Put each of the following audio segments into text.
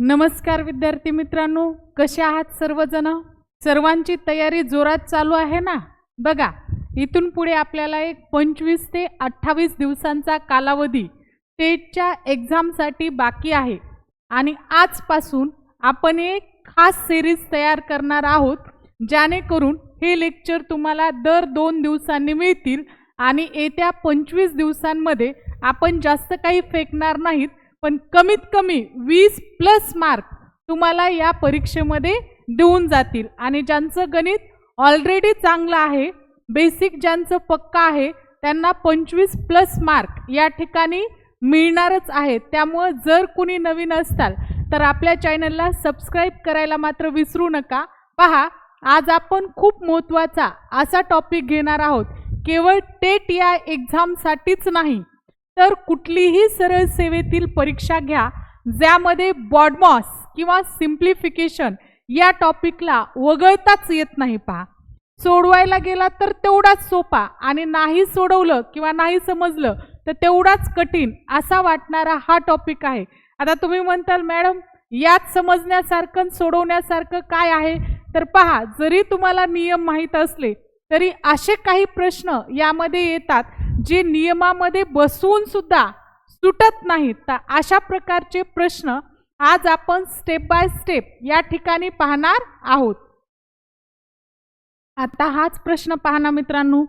नमस्कार विद्यार्थी मित्रांनो कसे आहात सर्वजण? सर्वांची तयारी जोरात चालू आहे ना? बघा इथून पुढे आपल्याला एक पंचवीस ते अठ्ठावीस दिवसांचा कालावधी टेटच्या एक्झामसाठी बाकी आहे. आणि आजपासून आपण एक खास सिरीज तयार करणार आहोत ज्यानेकरून हे लेक्चर तुम्हाला दर दोन दिवसांनी मिळतील आणि येत्या पंचवीस दिवसांमध्ये आपण जास्त काही फेकणार नाहीत पण कमीत कमी वीस प्लस मार्क तुम्हाला या परीक्षेमध्ये देऊन जातील. आणि ज्यांचं गणित ऑलरेडी चांगलं आहे बेसिक ज्यांचं पक्का आहे त्यांना पंचवीस प्लस मार्क या ठिकाणी मिळणारच आहेत त्यामुळं जर कुणी नवीन असताल तर आपल्या चॅनलला सबस्क्राईब करायला मात्र विसरू नका. पहा आज आपण खूप महत्त्वाचा असा टॉपिक घेणार आहोत. केवळ टेट या एक्झामसाठीच नाही तर कुठलीही सरळ सेवेतील परीक्षा घ्या ज्यामध्ये बॉडमॉस किंवा सिम्प्लिफिकेशन या टॉपिकला वगळताच येत नाही पहा. सोडवायला गेला तर तेवढाच सोपा आणि नाही सोडवलं किंवा नाही समजलं तर तेवढाच कठीण असा वाटणारा हा टॉपिक आहे. आता तुम्ही म्हणताल मॅडम यात समजण्यासारखं सोडवण्यासारखं काय आहे? तर पहा जरी तुम्हाला नियम माहीत असले तरी असे काही प्रश्न यामध्ये येतात जे नियमामध्ये बसवून सुद्धा सुटत नाहीत तर अशा प्रकारचे प्रश्न आज आपण स्टेप बाय स्टेप या ठिकाणी पाहणार आहोत. आता हाच प्रश्न पहा ना मित्रांनो.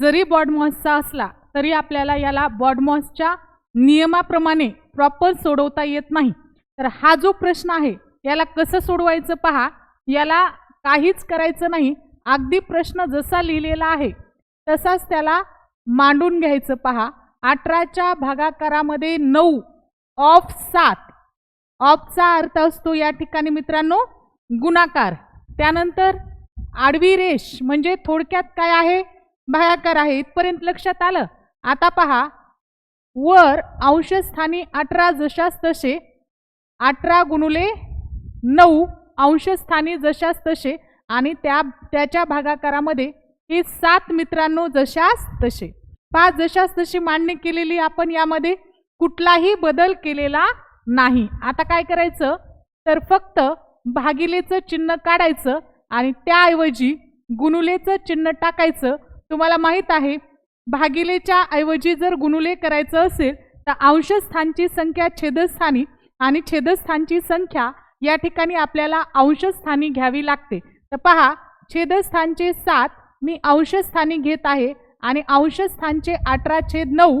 जरी बॉडमॉसचा असला तरी आपल्याला याला बॉडमॉसच्या नियमाप्रमाणे प्रॉपर सोडवता येत नाही. तर हा जो प्रश्न आहे याला कसं सोडवायचं पहा? याला काहीच करायचं नाही. अगदी प्रश्न जसा लिहिलेला आहे तसाच त्याला मांडून घ्यायचं. पहा अठराच्या भागाकारामध्ये नऊ ऑफ सात. ऑफचा अर्थ असतो या ठिकाणी मित्रांनो गुणाकार. त्यानंतर आडवी रेष म्हणजे थोडक्यात काय आहे? भागाकार आहे. इथपर्यंत लक्षात आलं? आता पहा वर अंशस्थानी अठरा जशास तसे अठरा गुणुले नऊ अंशस्थानी जशास तसे आणि त्या त्याच्या भागाकारामध्ये हे सात मित्रांनो जशास तसे. पाच जशास तशी मांडणी केलेली आपण यामध्ये कुठलाही बदल केलेला नाही. आता काय करायचं? तर फक्त भागिलेचं चिन्ह काढायचं आणि त्याऐवजी गुणुलेचं चिन्ह टाकायचं. तुम्हाला माहीत आहे भागिलेच्या ऐवजी जर गुणुले करायचं असेल तर अंशस्थानची संख्या छेदस्थानी आणि छेदस्थानची संख्या या ठिकाणी आपल्याला अंशस्थानी घ्यावी लागते. तर पहा छेदस्थानचे सात मी अंशस्थानी घेत आहे. आणि अंशस्थानचे अठरा छेद नऊ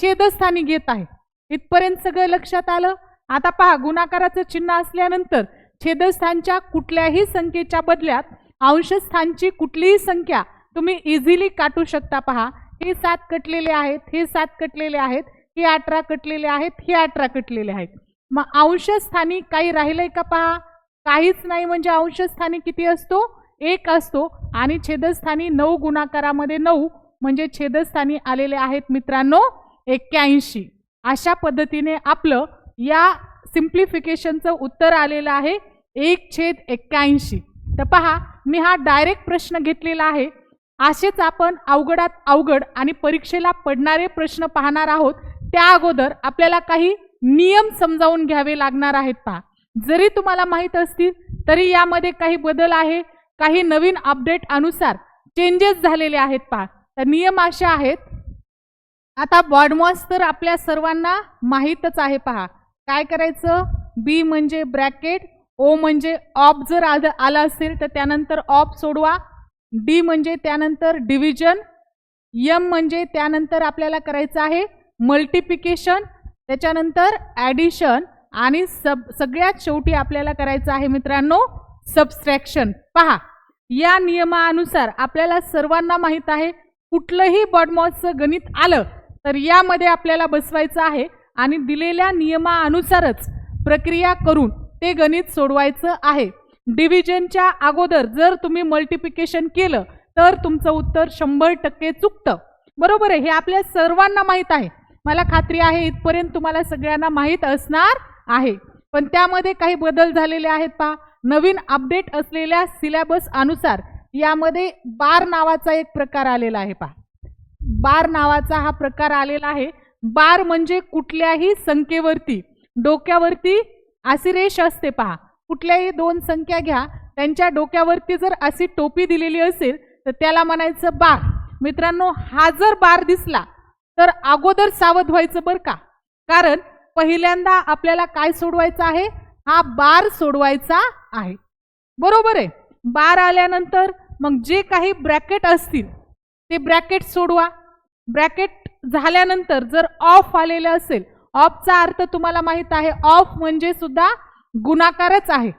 छेदस्थानी घेत आहे. इथपर्यंत सगळं लक्षात आलं? आता पहा गुणाकाराचं चिन्ह असल्यानंतर छेदस्थानच्या कुठल्याही संख्येच्या बदल्यात अंशस्थानची कुठलीही संख्या तुम्ही इझिली काटू शकता. पहा हे सात कटलेले आहेत हे सात कटलेले आहेत हे अठरा कटलेले आहेत हे अठरा कटलेले आहेत. मग अंशस्थानी काही राहिलंय का पहा? काहीच नाही म्हणजे अंशस्थानी किती असतो? एक असतो आणि छेदस्थानी नऊ गुणाकारामध्ये नऊ म्हणजे छेदस्थानी आलेले आहेत मित्रांनो एक्क्याऐंशी. अशा पद्धतीने आपलं या सिम्प्लिफिकेशनचं उत्तर आलेलं आहे एक छेद एक्क्याऐंशी. तर पहा मी हा डायरेक्ट प्रश्न घेतलेला आहे. असेच आपण अवघडात अवघड आणि परीक्षेला पडणारे प्रश्न पाहणार आहोत. त्या अगोदर आपल्याला काही नियम समजावून घ्यावे लागणार आहेत पहा. जरी तुम्हाला माहीत असतील तरी यामध्ये काही बदल आहे. काही नवीन अपडेट अनुसार चेंजेस झालेले आहेत पहा. तर नियम असे आहेत. आता बॉडमॉस तर आपल्या सर्वांना माहीतच आहे पहा. काय करायचं? बी म्हणजे ब्रॅकेट ओ म्हणजे ऑफ जर आलं आला असेल तर त्यानंतर ऑफ सोडवा. डी म्हणजे त्यानंतर डिव्हिजन यम म्हणजे त्यानंतर आपल्याला करायचं आहे मल्टिप्लिकेशन त्याच्यानंतर ॲडिशन आणि सब सगळ्यात शेवटी आपल्याला करायचं आहे मित्रांनो सबस्ट्रॅक्शन. पहा या नियमानुसार आपल्याला सर्वांना माहीत आहे कुठलंही बॉडमॉसचं गणित आलं तर यामध्ये आपल्याला बसवायचं आहे आणि दिलेल्या नियमानुसारच प्रक्रिया करून ते गणित सोडवायचं आहे. डिव्हिजनच्या अगोदर जर तुम्ही मल्टिप्लिकेशन केलं तर तुमचं उत्तर शंभर टक्के चुकतं. बरोबर आहे? हे आपल्या सर्वांना माहीत आहे. मला खात्री आहे इथपर्यंत तुम्हाला सगळ्यांना माहीत असणार आहे. पण त्यामध्ये काही बदल झालेले आहेत पहा. नवीन अपडेट असलेल्या सिलेबस अनुसार यामध्ये बार नावाचा एक प्रकार आलेला आहे पहा. बार नावाचा हा प्रकार आलेला आहे. बार म्हणजे कुठल्याही संख्येवरती. डोक्यावरती अशी रेष असते पहा. कुठल्याही दोन संख्या घ्या. त्यांच्या डोक्यावरती जर अशी टोपी दिलेली असेल तर त्याला म्हणायचं बार. मित्रांनो हा जर बार दिसला तर अगोदर सावध व्हायचं बरं का? कारण पहिल्यांदा आपल्याला काय सोडवायचं आहे? हा बार सोडवायचा आहे. बरोबर आहे? बार आल्यानंतर मग जे काही ब्रॅकेट असतील ते ब्रॅकेट सोडवा. ब्रॅकेट झाल्यानंतर जर ऑफ आलेलं असेल ऑफचा अर्थ तुम्हाला माहीत आहे ऑफ म्हणजे सुद्धा गुणाकारच आहे.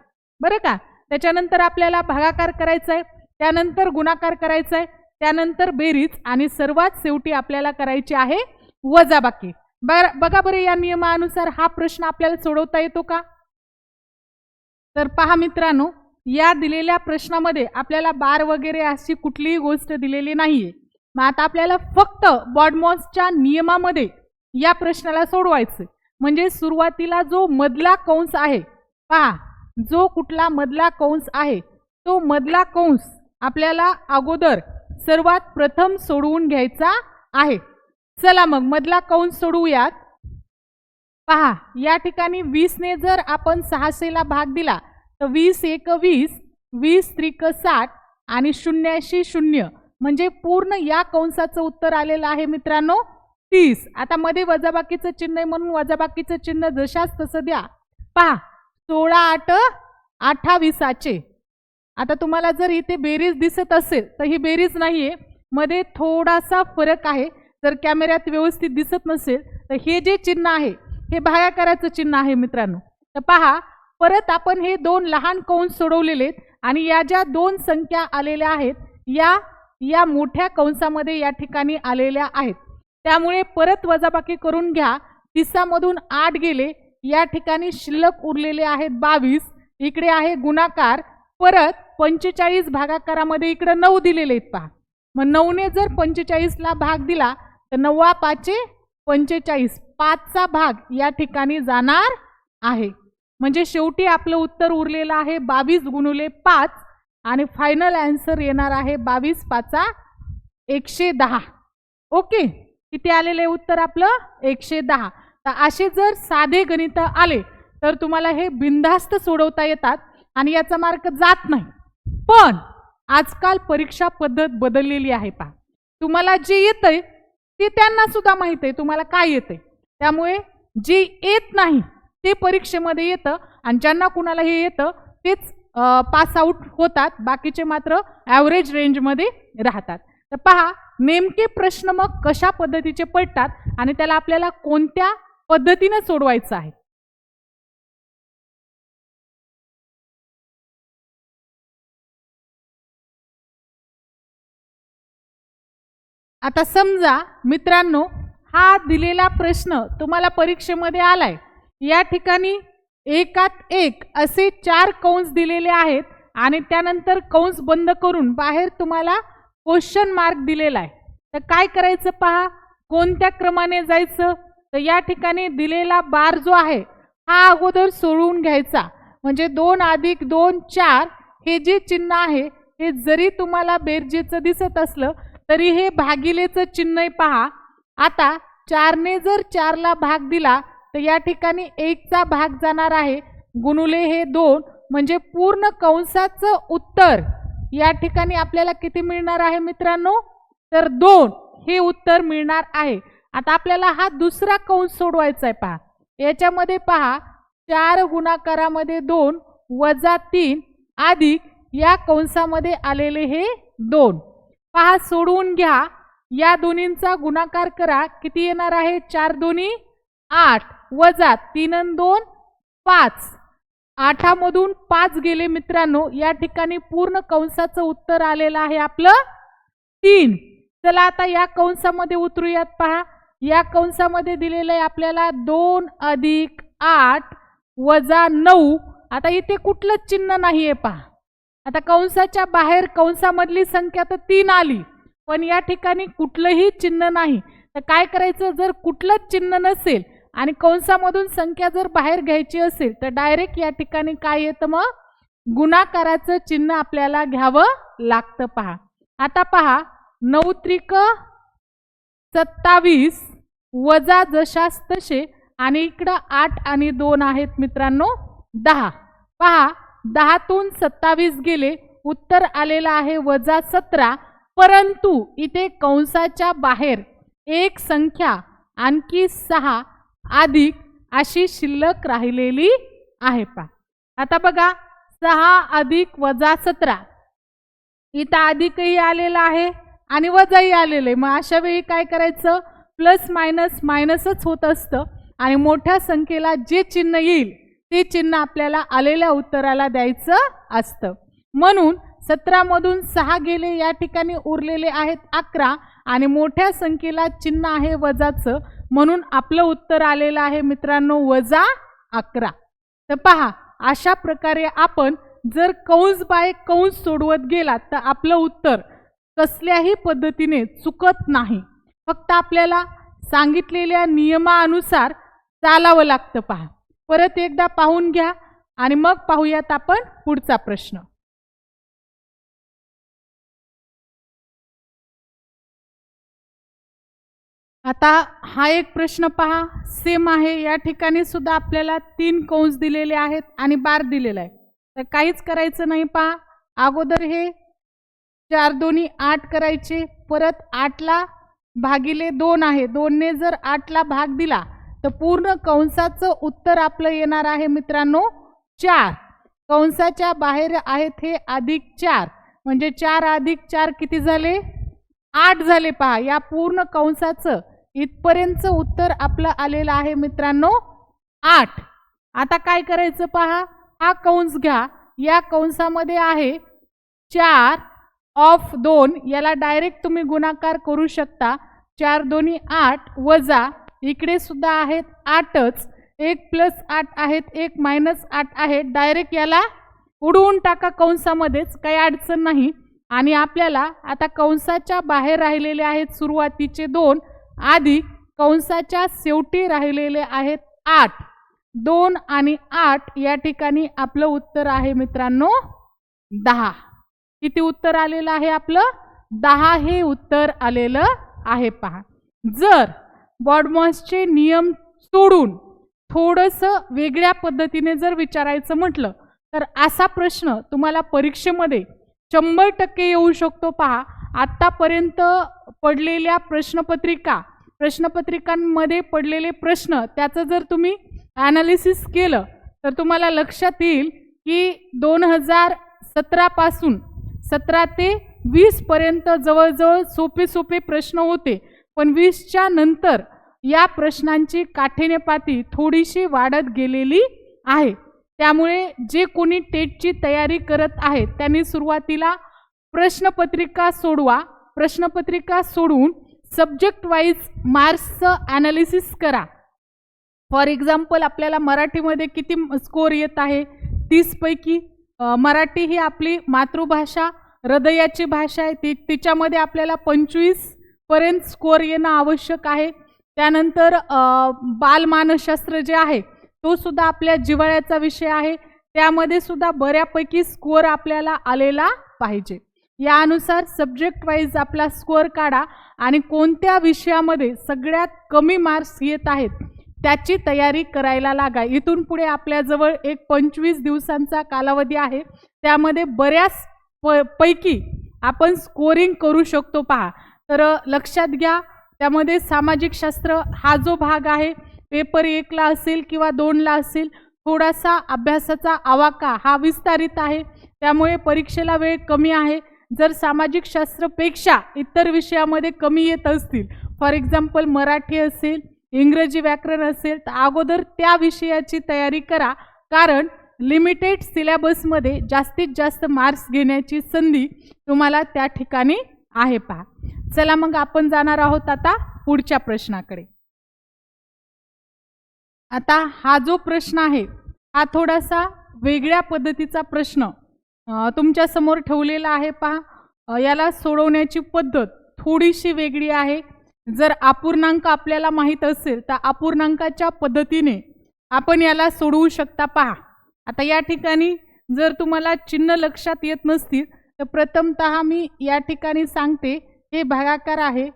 बरं का? त्याच्यानंतर आपल्याला भागाकार करायचा आहे त्यानंतर गुणाकार करायचा आहे त्यानंतर बेरीज आणि सर्वात शेवटी आपल्याला करायची आहे वजाबाकी. बर बघा बरं या नियमानुसार हा प्रश्न आपल्याला सोडवता येतो का? तर पहा मित्रांनो या दिलेल्या प्रश्नामध्ये आपल्याला बार वगैरे अशी कुठलीही गोष्ट दिलेली नाही आहे मग आता आपल्याला फक्त बॉडमॉसच्या नियमामध्ये या प्रश्नाला सोडवायचं म्हणजे सुरुवातीला जो मधला कंस आहे पहा जो कुठला मधला कंस आहे तो मधला कंस आपल्याला अगोदर सर्वात प्रथम सोडवून घ्यायचा आहे. चला मग मधला कंस सोडवूयात. पहा या ठिकाणी वीसने जर आपण सहाशेला भाग दिला तर वीस एक वीस वीस त्रिक साठ आणि शून्याशी शून्य. म्हणजे पूर्ण या कंसाचं उत्तर आलेलं आहे मित्रांनो तीस. आता मध्ये वजाबाकीचं चिन्ह आहे म्हणून वजाबाकीचं चिन्ह जशाच तसं द्या. पहा सोळा आठ अठ्ठावीसाचे आता तुम्हाला जर इथे बेरीज दिसत असेल तर ही बेरीज नाही आहे मध्ये थोडासा फरक आहे. जर कॅमेऱ्यात व्यवस्थित दिसत नसेल तर हे जे चिन्ह आहे हे भागाकाराचं चिन्ह आहे मित्रांनो. तर पहा परत आपण हे दोन लहान कंस सोडवलेले आहेत आणि या ज्या दोन संख्या आलेल्या आहेत या या मोठ्या कंसामध्ये या ठिकाणी आलेल्या आहेत. त्यामुळे परत वजाबाकी करून घ्या. तिसामधून आठ गेले. या ठिकाणी शिल्लक उरलेले आहेत बावीस. इकडे आहे गुणाकार. परत पंचेचाळीस भागाकारामध्ये इकडं नऊ दिलेले आहेत पहा. मग नऊने जर पंचेचाळीसला भाग दिला तर नव्वा पाचे पंचेचाळीस. पाचचा भाग या ठिकाणी जाणार आहे. म्हणजे शेवटी आपलं उत्तर उरलेलं आहे बावीस गुणुले पाच आणि फायनल आन्सर येणार आहे बावीस पाचा एकशे दहा. ओके? किती आलेले उत्तर आपलं? एकशे दहा. तर असे जर साधे गणित आले तर तुम्हाला हे बिनधास्त सोडवता येतात आणि याचा मार्क जात नाही. पण आजकाल परीक्षा पद्धत बदललेली आहे पहा. तुम्हाला जे येतंय ते त्यांना सुद्धा माहीत आहे. तुम्हाला काय येतंय? त्यामुळे जे येत नाही ते परीक्षेमध्ये येतं आणि ज्यांना कुणाला हे येतं तेच पास आउट होतात. बाकीचे मात्र ॲव्हरेज रेंजमध्ये राहतात. तर पहा नेमके प्रश्न मग कशा पद्धतीचे पडतात आणि त्याला आपल्याला कोणत्या पद्धतीनं सोडवायचं आहे? आता समजा मित्रांनो हा दिलेला प्रश्न तुम्हाला परीक्षेमध्ये आलाय. या ठिकाणी एकात एक असे चार कंस दिलेले आहेत आणि त्यानंतर कंस बंद करून बाहेर तुम्हाला क्वेश्चन मार्क दिलेला आहे. तर काय करायचं पहा? कोणत्या क्रमाने जायचं? तर या ठिकाणी दिलेला बार जो आहे हा अगोदर सोडवून घ्यायचा. म्हणजे दोन अधिक दोन चार हे जे चिन्ह आहे हे जरी तुम्हाला बेरजेचं दिसत असलं तरी हे भागिलेचं चिन्हही पहा. आता चारने जर चारला भाग दिला तर या ठिकाणी एकचा भाग जाणार आहे. गुणुले हे दोन म्हणजे पूर्ण कंसाचं उत्तर. या ठिकाणी आपल्याला किती मिळणार आहे मित्रांनो? तर दोन हे उत्तर मिळणार आहे. आता आपल्याला हा दुसरा कंस सोडवायचा आहे पहा. याच्यामध्ये पहा चार गुणाकारामध्ये दोन वजा तीन अधिक या कंसामध्ये आलेले हे दोन. पहा सोडवून घ्या. या दोन्हींचा गुणाकार करा. किती येणार आहे? चार दोन्ही. आठ वजा तीन दोन पाच. आठामधून पाच गेले मित्रांनो या ठिकाणी पूर्ण कंसाचं उत्तर आलेलं आहे आपलं तीन. चला आता या कंसामध्ये उतरूयात पहा. या कंसामध्ये दिलेलं आहे आपल्याला दोन अधिक आठ वजा नऊ. आता इथे कुठलंच चिन्ह नाही आहे पहा. आता कंसाच्या बाहेर कंसामधली संख्या तर तीन आली पण या ठिकाणी कुठलंही चिन्ह नाही. तर काय करायचं? जर कुठलंच चिन्ह नसेल आणि कंसामधून संख्या जर बाहेर घ्यायची असेल तर डायरेक्ट या ठिकाणी काय येतं मग? गुणाकाराचं चिन्ह आपल्याला घ्यावं लागतं. पहा. आता पहा. नऊ त्रिक सत्तावीस वजा जशास तसे आणि इकडं आठ आणि दोन आहेत मित्रांनो दहा. पहा. दहातून सत्तावीस गेले. उत्तर आलेलं आहे वजा सतरा. परंतु इथे कंसाच्या बाहेर एक संख्या आणखी सहा अधिक अशी शिल्लक राहिलेली आहे पा आता बघा सहा अधिक वजा सतरा. इथं अधिकही आलेलं आहे आणि वजाही आलेलं आहे. मग अशा वेळी काय करायचं? प्लस मायनस मायनसच होत असतं आणि मोठ्या संख्येला जे चिन्ह येईल ते चिन्ह आपल्याला आलेल्या उत्तराला द्यायचं असतं. म्हणून सतरामधून सहा गेले या ठिकाणी उरलेले आहेत अकरा आणि मोठ्या संख्येला चिन्ह आहे वजाचं. म्हणून आपलं उत्तर आलेलं आहे मित्रांनो वजा अकरा. तर पहा अशा प्रकारे आपण जर कंस बाय कंस सोडवत गेलात तर आपलं उत्तर कसल्याही पद्धतीने चुकत नाही. फक्त आपल्याला सांगितलेल्या नियमानुसार चालावं लागतं पहा. परत एकदा पाहून घ्या आणि मग पाहूयात आपण पुढचा प्रश्न. आता हा एक प्रश्न पहा. सेम आहे. या ठिकाणी सुद्धा आपल्याला तीन कंस दिलेले आहेत आणि बार दिलेला आहे. तर काहीच करायचं नाही पहा. अगोदर हे चार दोन्ही आठ करायचे. परत आठला भागिले दोन आहे. दोनने जर आठला भाग दिला तर पूर्ण कंसाचं उत्तर आपलं येणार आहे मित्रांनो चार. कंसाच्या बाहेर आहेत हे अधिक चार. म्हणजे चार अधिक चार किती झाले? आठ झाले पहा. या पूर्ण कंसाचं इथपर्यंतचं उत्तर आपलं आलेलं आहे मित्रांनो आठ. आता काय करायचं पहा? हा कंस घ्या. या कंसामध्ये आहे चार ऑफ दोन. याला डायरेक्ट तुम्ही गुणाकार करू शकता. चार दोन्ही आठ वजा इकडे सुद्धा आहेत आठच. एक प्लस आठ आहेत एक मायनस आठ आहेत डायरेक्ट याला उडवून टाका कंसामध्येच. काही अडचण नाही. आणि आपल्याला आता कंसाच्या बाहेर राहिलेले आहेत सुरुवातीचे दोन. आधी कंसाच्या शेवटी राहिलेले आहेत आठ. दोन आणि आठ या ठिकाणी आपलं उत्तर आहे मित्रांनो दहा. किती उत्तर आलेलं आहे आपलं? दहा हे उत्तर आलेलं आहे पहा. जर बॉडमॉसचे नियम सोडून थोडंसं वेगळ्या पद्धतीने जर विचारायचं म्हटलं तर असा प्रश्न तुम्हाला परीक्षेमध्ये शंभर टक्के येऊ शकतो पहा. आत्तापर्यंत पडलेल्या प्रश्नपत्रिका प्रश्नपत्रिकांमध्ये पडलेले प्रश्न त्याचं जर तुम्ही ॲनालिसिस केलं तर तुम्हाला लक्षात येईल की दोन हजार सतरापासून सतरा ते वीसपर्यंत जवळजवळ सोपे सोपे प्रश्न होते. पण वीसच्या नंतर या प्रश्नांची काठिण्यपाती थोडीशी वाढत गेलेली आहे. त्यामुळे जे कोणी टेटची तयारी करत आहेत त्यांनी सुरुवातीला प्रश्नपत्रिका सोडवा. प्रश्नपत्रिका सोडून सब्जेक्ट वाईज मार्क्सचं ॲनालिसिस करा. फॉर एक्झाम्पल आपल्याला मराठीमध्ये किती स्कोर येत आहे? तीसपैकी मराठी ही आपली मातृभाषा हृदयाची भाषा आहे. ती तिच्यामध्ये आपल्याला पंचवीसपर्यंत स्कोअर येणं आवश्यक आहे. त्यानंतर बालमानसशास्त्र जे आहे तो सुद्धा आपल्या जिव्हाळ्याचा विषय आहे. त्यामध्ये सुद्धा बऱ्यापैकी स्कोअर आपल्याला आलेला पाहिजे. यानुसार सब्जेक्ट वाईज आपला स्कोअर काढा आणि कोणत्या विषयामध्ये सगळ्यात कमी मार्क्स येत आहेत त्याची तयारी करायला लागा. इथून पुढे आपल्याजवळ एक पंचवीस दिवसांचा कालावधी आहे. त्यामध्ये बऱ्याच प पैकी आपण स्कोरिंग करू शकतो पहा. तर लक्षात घ्या त्यामध्ये सामाजिक शास्त्र हा जो भाग आहे पेपर एकला असेल किंवा दोनला असेल थोडासा अभ्यासाचा आवाका हा विस्तारित आहे. त्यामुळे परीक्षेला वेळ कमी आहे. जर सामाजिक शास्त्रपेक्षा इतर विषयामध्ये कमी येत असतील फॉर एक्झाम्पल मराठी असेल इंग्रजी व्याकरण असेल तर अगोदर त्या विषयाची तयारी करा. कारण लिमिटेड सिलेबसमध्ये जास्तीत जास्त मार्क्स घेण्याची संधी तुम्हाला त्या ठिकाणी आहे पहा. चला मग आपण जाणार आहोत आता पुढच्या प्रश्नाकडे. आता हा जो प्रश्न आहे हा थोडासा वेगळ्या पद्धतीचा प्रश्न. तुमच्या तुमच्यासमोर ठेवलेला आहे पहा. याला सोडवण्याची पद्धत थोडीशी वेगळी आहे. जर अपूर्णांक आपल्याला माहीत असेल तर अपूर्णांकाच्या पद्धतीने आपण याला सोडवू शकता पहा. आता या ठिकाणी जर तुम्हाला चिन्ह लक्षात येत नसतील तर प्रथमतः मी या ठिकाणी सांगते हे भागाकार आहे.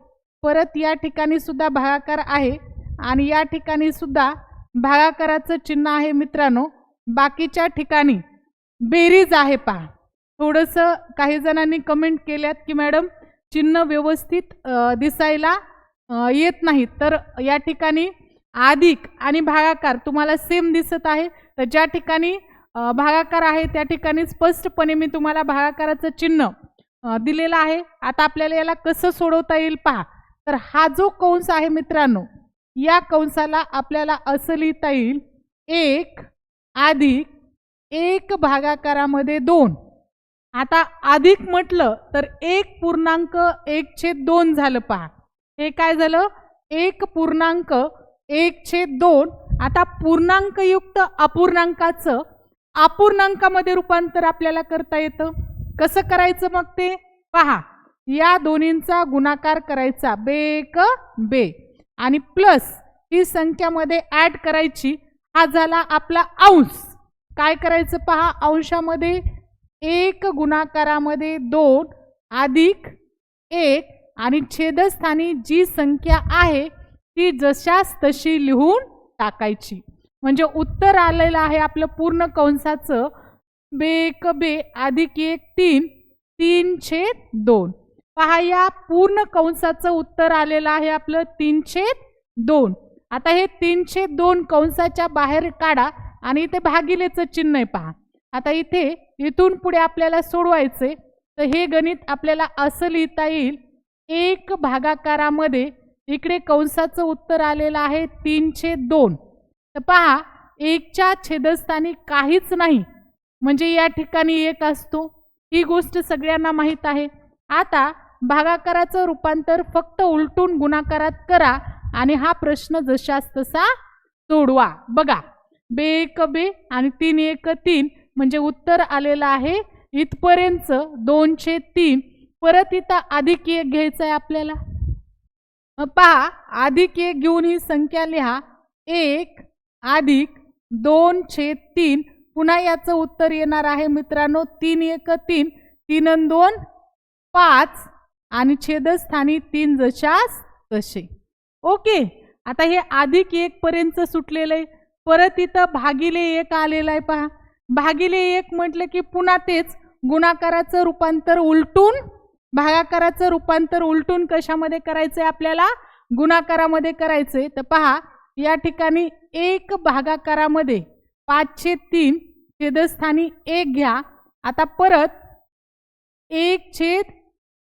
परत या ठिकाणी सुद्धा भागाकार आहे. आणि या ठिकाणी सुद्धा भागाकाराचं चिन्ह आहे मित्रांनो. बाकीच्या ठिकाणी बेरीज आहे पहा. थोडंसं काही जणांनी कमेंट केल्यात की मॅडम चिन्ह व्यवस्थित दिसायला येत नाहीत तर या ठिकाणी अधिक आणि भागाकार तुम्हाला सेम दिसत आहे. तर ज्या ठिकाणी भागाकार आहे त्या ठिकाणी स्पष्टपणे मी तुम्हाला भागाकाराचं चिन्ह दिलेलं आहे. आता आपल्याला याला कसं सोडवता येईल पहा. तर हा जो कंस आहे मित्रांनो या कंसाला आपल्याला असं लिहिता येईल एक अधिक एक भागाकारामध्ये दोन. आता अधिक म्हटलं तर एक पूर्णांक एक छेद दोन झालं पहा. हे काय झालं? एक पूर्णांक एक छेद दोन. आता पूर्णांकयुक्त अपूर्णांकाचं अपूर्णांकामध्ये रूपांतर आपल्याला करता येतं. कसं करायचं मग ते? पहा. या दोन्हींचा गुणाकार करायचा. बे एक बे. आणि प्लस ही संख्यामध्ये ॲड करायची. हा झाला आपला अंश. काय करायचं पहा? अंशामध्ये एक गुणाकारामध्ये दोन अधिक एक आणि छेदस्थानी जी संख्या आहे ती जशास तशी लिहून टाकायची. म्हणजे उत्तर आलेलं आहे आपलं पूर्ण कंसाचं. बे एक बे अधिक एक तीन तीन छेद दोन. पहा या पूर्ण कंसाचं उत्तर आलेलं आहे आपलं तीन छेद दोन. आता हे तीन छेद दोन कंसाच्या बाहेर काढा. आणि इथे भागिलेचं चिन्ह आहे पहा. आता इथे इथून पुढे आपल्याला सोडवायचे तर हे गणित आपल्याला असं लिहिता येईल एक भागाकारामध्ये इकडे कंसाचं उत्तर आलेलं आहे तीनशे दोन. तर पहा एकच्या छेदस्थानी काहीच नाही. म्हणजे या ठिकाणी एक असतो. ही गोष्ट सगळ्यांना माहीत आहे. आता भागाकाराचं रूपांतर फक्त उलटून गुणाकारात करा आणि हा प्रश्न जशास तसा सोडवा. बघा. बे एक बे आणि तीन एक तीन म्हणजे उत्तर आलेलं आहे. इथपर्यंत दोनशे तीन. परत इथं अधिक एक घ्यायचं आहे आपल्याला पहा अधिक एक घेऊन ही संख्या लिहा. एक अधिक दोन छेद तीन. पुन्हा याचं उत्तर येणार आहे मित्रांनो. तीन एक तीन. तीन दोन पाच. आणि छेदस्थानी तीन जशास तसे. ओके. आता हे अधिक एक पर्यंत सुटलेलं आहे. परत इथं भागिले एक आलेलं आहे पहा. भागिले एक म्हटलं की पुन्हा तेच गुणाकाराचं रूपांतर उलटून भागाकाराचं रूपांतर उलटून कशामध्ये करायचंय आपल्याला? गुणाकारामध्ये करायचंय. तर पहा या ठिकाणी एक भागाकारामध्ये पाचशे तीन छेदस्थानी एक घ्या. आता परत एक छेद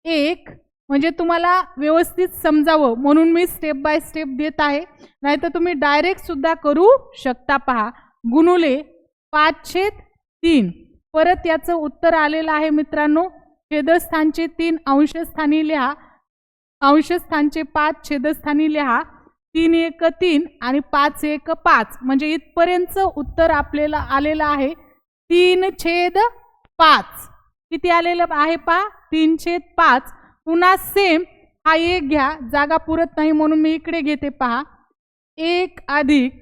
एक म्हणजे तुम्हाला व्यवस्थित समजावं म्हणून मी स्टेप बाय स्टेप देत आहे. नाहीतर तुम्ही डायरेक्टसुद्धा करू शकता पहा. गुणुले पाच छेद तीन. परत याचं उत्तर आलेलं आहे मित्रांनो. छेदस्थानचे तीन अंशस्थानी लिहा. अंशस्थानचे पाच छेदस्थानी लिहा. तीन एक तीन आणि पाच एक पाच. म्हणजे इथपर्यंतचं उत्तर आपल्याला आलेलं आहे. तीन छेद पाच. किती आलेलं आहे पा तीन छेद पाच. पुन्हा सेम हा एक घ्या जागा पुरत नाही म्हणून मी इकडे घेते पहा. एक अधिक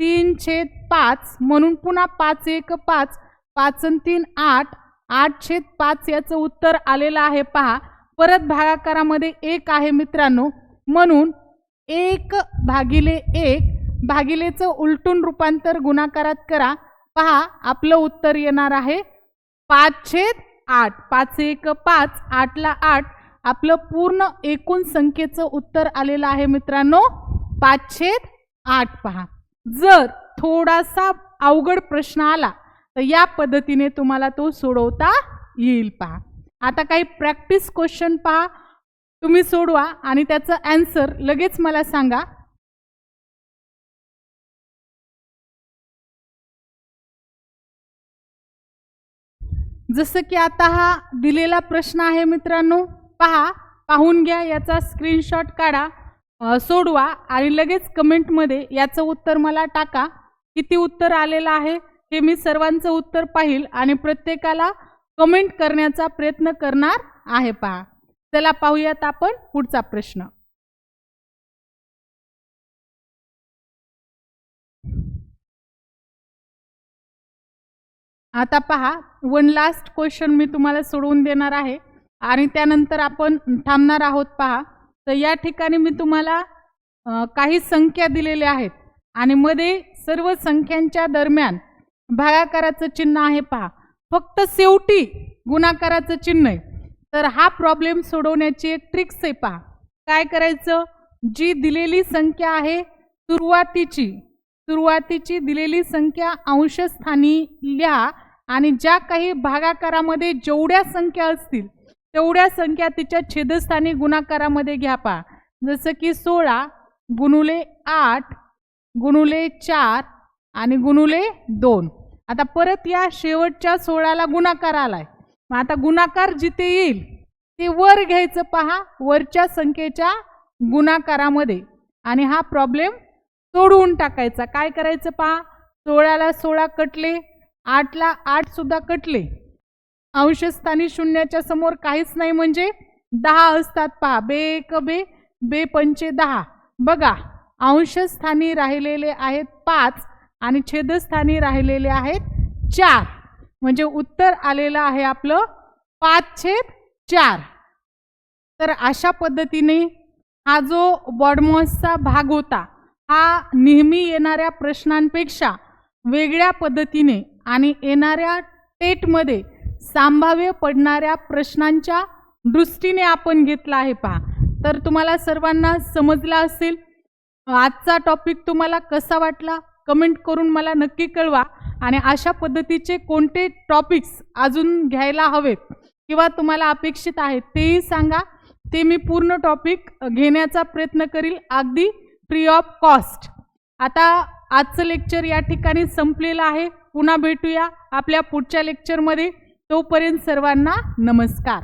तीन छेद पाच म्हणून पुन्हा पाच एक पाच पाच तीन आठ आठ छेद पाच याचं उत्तर आलेलं आहे पहा. परत भागाकारामध्ये एक आहे मित्रांनो म्हणून एक भागिले एक भागिलेचं उलटून रूपांतर गुणाकारात करा. पहा आपलं उत्तर येणार आहे पाच छेद आठ पाच एक पाच आठला आठ आपलं पूर्ण एकूण संख्येचं उत्तर आलेलं आहे मित्रांनो. पाचशे आठ पहा. जर थोडासा अवघड प्रश्न आला तर या पद्धतीने तुम्हाला तो सोडवता येईल पहा. आता काही प्रॅक्टिस क्वेश्चन पहा. तुम्ही सोडवा आणि त्याचं ॲन्सर लगेच मला सांगा. जसं की आता हा दिलेला प्रश्न आहे मित्रांनो. पहा पाहून घ्या याचा स्क्रीनशॉट काढा सोडवा आणि लगेच कमेंटमध्ये याचं उत्तर मला टाका. किती उत्तर आलेलं आहे हे मी सर्वांचं उत्तर पाहिल आणि प्रत्येकाला कमेंट करण्याचा प्रयत्न करणार आहे पहा. चला पाहूयात आपण पुढचा प्रश्न. आता पहा वन लास्ट क्वेश्चन मी तुम्हाला सोडवून देणार आहे. आणि त्यानंतर आपण थांबणार आहोत पहा. तर या ठिकाणी मी तुम्हाला काही संख्या दिलेल्या आहेत. आणि मध्ये सर्व संख्यांच्या दरम्यान भागाकाराचं चिन्ह आहे पहा. फक्त शेवटी गुणाकाराचं चिन्ह आहे. तर हा प्रॉब्लेम सोडवण्याची एक ट्रिक्स आहे पहा. काय करायचं? जी दिलेली संख्या आहे सुरुवातीची सुरुवातीची दिलेली संख्या अंशस्थानी लिहा आणि ज्या काही भागाकारामध्ये जेवढ्या संख्या असतील तेवढ्या संख्या तिच्या छेदस्थानी गुणाकारामध्ये घ्या पहा. जसं की सोळा गुणुले आठ गुणुले चार आणि गुणुले दोन. आता परत या शेवटच्या सोळाला गुणाकार आलाय. मग आता गुणाकार जिथे येईल ते वर घ्यायचं पहा वरच्या संख्येच्या गुणाकारामध्ये. आणि हा प्रॉब्लेम सोडवून टाकायचा. काय करायचं पहा? सोळाला सोळा कटले आठला आठसुद्धा कटले. अंशस्थानी शून्याच्या समोर काहीच नाही म्हणजे दहा असतात पहा. बे एक बे बे पंचे दहा. बघा अंशस्थानी राहिलेले आहेत पाच आणि छेदस्थानी राहिलेले आहेत चार. म्हणजे उत्तर आलेलं आहे आपलं पाच छेद चार. तर अशा पद्धतीने हा जो बॉडमॉसचा भाग होता हा नेहमी येणाऱ्या प्रश्नांपेक्षा वेगळ्या पद्धतीने आणि येणाऱ्या टेटमध्ये संभाव्य पडणाऱ्या प्रश्नांच्या दृष्टीने आपण घेतला आहे पहा. तर तुम्हाला सर्वांना समजला असेल. आजचा टॉपिक तुम्हाला कसा वाटला? कमेंट करून मला नक्की कळवा. आणि अशा पद्धतीचे कोणते टॉपिक्स अजून घ्यायला हवेत किंवा तुम्हाला अपेक्षित आहेत तेही सांगा. ते मी पूर्ण टॉपिक घेण्याचा प्रयत्न करील. अगदी फ्री ऑफ कॉस्ट आता आजचं लेक्चर या ठिकाणी संपलेलं आहे. पुन्हा भेटूया आपल्या पुढच्या लेक्चरमध्ये तोपर्यंत सर्वांना नमस्कार.